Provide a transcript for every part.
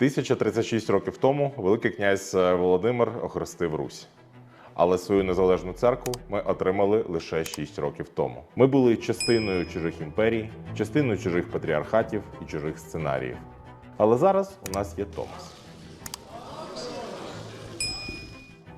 1036 років тому Великий князь Володимир охрестив Русь. Але свою незалежну церкву ми отримали лише 6 років тому. Ми були частиною чужих імперій, частиною чужих патріархатів і чужих сценаріїв. Але зараз у нас є Томос.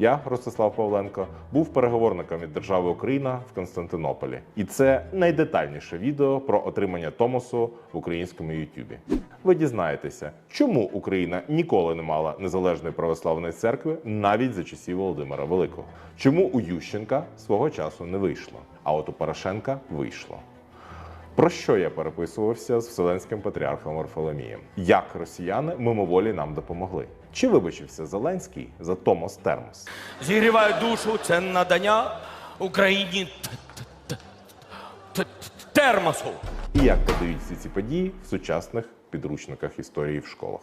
Я, Ростислав Павленко, був переговорником від держави Україна в Константинополі, і це найдетальніше відео про отримання Томосу в українському Ютубі. Ви дізнаєтеся, чому Україна ніколи не мала незалежної православної церкви навіть за часів Володимира Великого. Чому у Ющенка свого часу не вийшло, а от у Порошенка вийшло. Про що я переписувався з вселенським патріархом Варфоломієм? Як росіяни мимоволі нам допомогли? Чи вибачився Зеленський за Томос Термос? Зігріваю душу, це надання Україні термосу. І як подають всі ці події в сучасних підручниках історії в школах?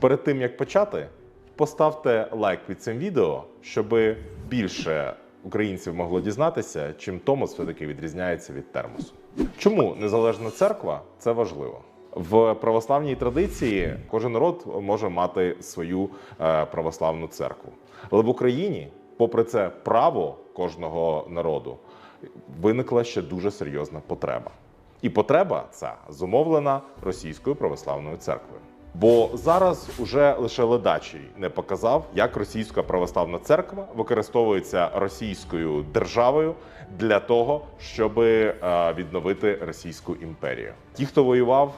Перед тим як почати, поставте лайк під цим відео, щоб більше українців могло дізнатися, чим Томос все-таки відрізняється від термосу. Чому незалежна церква це важливо? В православній традиції кожен народ може мати свою е, православну церкву. Але в Україні, попри це право кожного народу, виникла ще дуже серйозна потреба. І потреба ця зумовлена російською православною церквою. Бо зараз уже лише ледачий не показав, як російська православна церква використовується російською державою для того, щоб відновити Російську імперію. Ті, хто воював,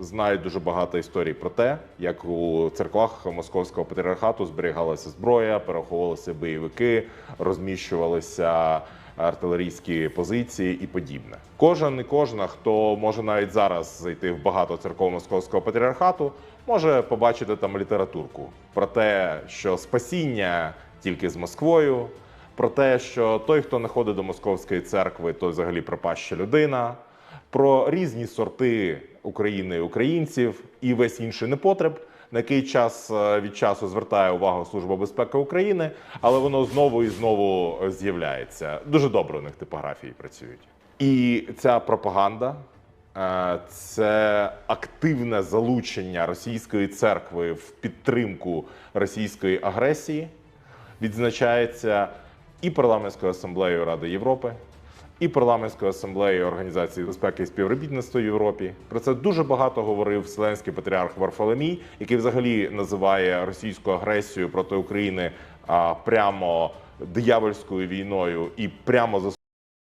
знають дуже багато історій про те, як у церквах московського патріархату зберігалася зброя, переховувалися бойовики, розміщувалися артилерійські позиції і подібне. Кожен і кожна, хто може навіть зараз зайти в багато церков московського патріархату, може побачити там літературку про те, що спасіння тільки з Москвою, про те, що той, хто не ходить до московської церкви, той взагалі пропаща людина. Про різні сорти України і українців і весь інший непотреб, на який час е, від часу звертає увагу Служба безпеки України, але воно знову і знову з'являється. Дуже добре у них типографії працюють. І ця пропаганда е, це активне залучення російської церкви в підтримку російської агресії відзначається і парламентською асамблеєю Ради Європи, і парламентської асамблеї Організації безпеки і співробітництва в Європі. Про це дуже багато говорив Вселенський патріарх Варфоломій, який взагалі називає російську агресію проти України прямо диявольською війною і прямо